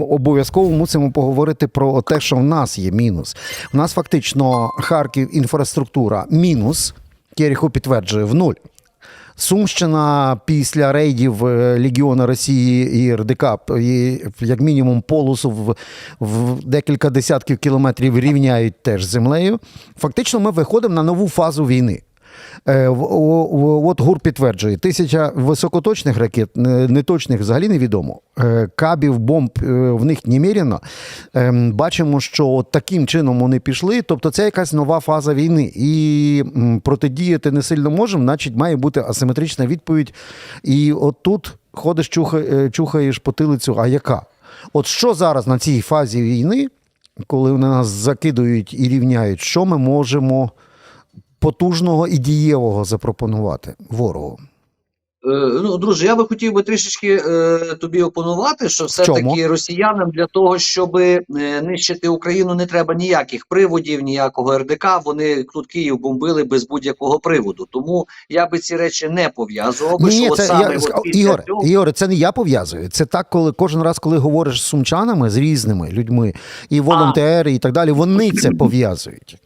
Обов'язково мусимо поговорити про те, що в нас є мінус. У нас фактично Харків інфраструктура мінус. Кєріху підтверджує в нуль. Сумщина після рейдів е, Легіона Росії і РДК і, як мінімум полосу в, в декілька десятків кілометрів рівняють теж землею. Фактично, ми виходимо на нову фазу війни. Е, От ГУР підтверджує, тисяча високоточних ракет, е, неточних взагалі невідомо. Е, Кабів, бомб в них неміряно. Ем, Бачимо, що таким чином вони пішли. Тобто це якась нова фаза війни. І протидіяти не сильно можемо, значить, має бути асиметрична відповідь. І от тут ходиш, чухаєш потилицю, а яка? От що зараз на цій фазі війни, коли вони нас закидують і рівняють, що ми можемо потужного і дієвого запропонувати ворогу? Е, Ну, друже, я би хотів би трішечки е, тобі опонувати, що все-таки росіянам для того, щоб е, нищити Україну, не треба ніяких приводів, ніякого РДК. Вони тут Київ бомбили без будь-якого приводу. Тому я би ці речі не пов'язував. Ні, що от це саме я, от Ігор, цього- Ігор, це не я пов'язую. Це так, коли кожен раз, коли говориш з сумчанами, з різними людьми, і волонтери, і так далі, вони це пов'язують.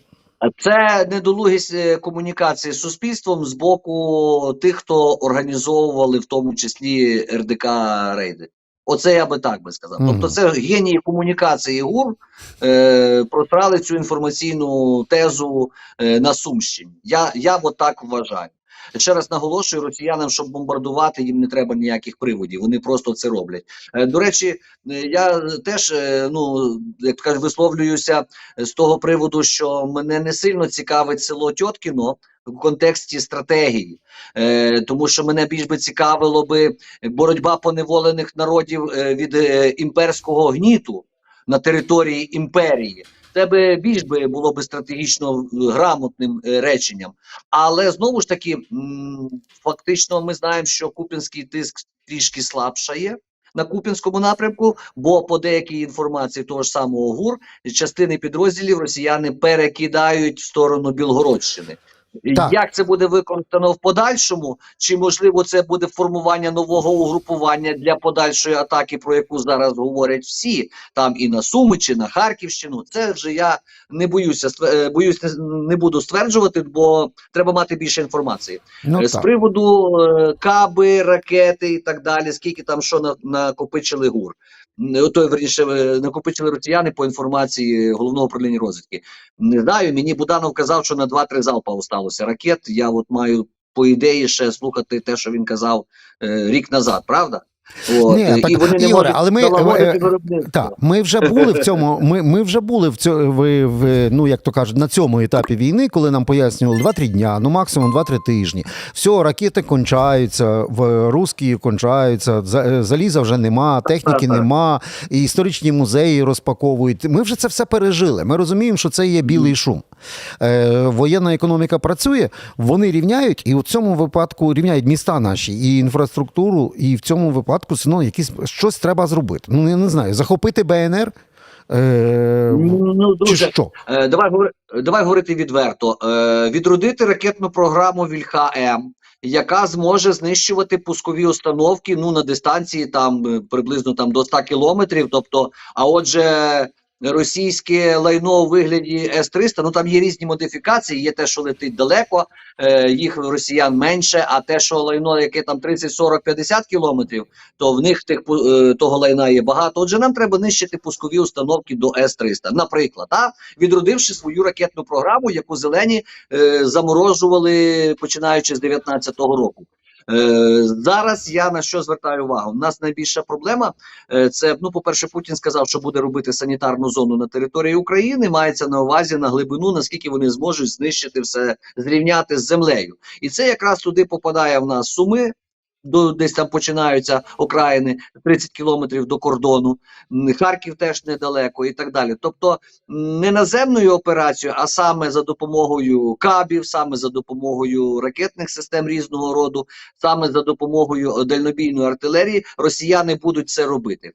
Це недолугість е, комунікації з суспільством з боку тих, хто організовували в тому числі РДК рейди. Оце я би так би сказав. Тобто, це генії комунікації ГУР е, просрали цю інформаційну тезу е, на Сумщині. Я, я от так вважаю. Ще раз наголошую, росіянам, щоб бомбардувати, їм не треба ніяких приводів. Вони просто це роблять. Е, до речі, е, я теж е, ну як кажуть, висловлююся з того приводу, що мене не сильно цікавить село Тьоткіно в контексті стратегії, е, тому що мене більш би цікавило би боротьба поневолених народів від імперського гніту на території імперії. Це більш би було би стратегічно е, грамотним е, реченням. Але знову ж таки, фактично, ми знаємо, що купінський тиск трішки слабшає. На Купінському напрямку, бо по деякій інформації того ж самого ГУР частини підрозділів росіяни перекидають в сторону Білгородщини. Так. Як це буде виконано в подальшому? Чи можливо це буде формування нового угрупування для подальшої атаки, про яку зараз говорять всі, там і на Суми, чи на Харківщину? Це вже я не боюся е, боюсь, не, буду стверджувати, бо треба мати більше інформації. Ну, Е, З так. приводу е, каби, ракети і так далі, скільки там що на, накопичили ГУР. Ото, верніше, накопичили росіяни по інформації головного управління розвідки. Не знаю, мені Буданов казав, що на 2-3 залпа осталося ракет. Я от маю по ідеї ще слухати те, що він казав е, рік назад, правда? От, Ні, е, так, і вони не Ігоре, але ми, налагодити е, ми вже були в цьому. Ми, ми вже були в цьому в, в, ну як то кажуть, на цьому етапі війни, коли нам пояснювали 2-3 дня, ну максимум 2-3 тижні. Все, ракети кончаються, в русські кончаються, за- е, заліза вже нема, техніки нема, і історичні музеї розпаковують. Ми вже це все пережили. Ми розуміємо, що це є білий шум. Е, воєнна економіка працює, вони рівняють, і у цьому випадку рівняють міста наші і інфраструктуру, і в цьому випадку ну, якісь щось треба зробити. Ну я не знаю, захопити БНР. Е, Ну, чи що? Е, давай, давай говорити відверто. Е, відродити ракетну програму Вільха-М, яка зможе знищувати пускові установки ну, на дистанції там е, приблизно там, до 100 кілометрів. Тобто, а отже, російське лайно у вигляді С-300, ну там є різні модифікації, є те, що летить далеко, е, їх росіян менше, а те, що лайно, яке там 30, 40, 50 кілометрів, то в них тих е, того лайна є багато. Отже, нам треба нищити пускові установки до С-300. Наприклад, а? відродивши свою ракетну програму, яку зелені е, заморожували починаючи з 19-го року. Е, зараз я на що звертаю увагу? У нас найбільша проблема е, це ну, по-перше, Путін сказав, що буде робити санітарну зону на території України. Мається на увазі на глибину, наскільки вони зможуть знищити все, зрівняти з землею. І це якраз туди попадає в нас суми. До десь там починаються окраїни 30 кілометрів до кордону. Харків теж недалеко і так далі. Тобто не наземною операцією, а саме за допомогою кабів, саме за допомогою ракетних систем різного роду, саме за допомогою дальнобійної артилерії, росіяни будуть це робити.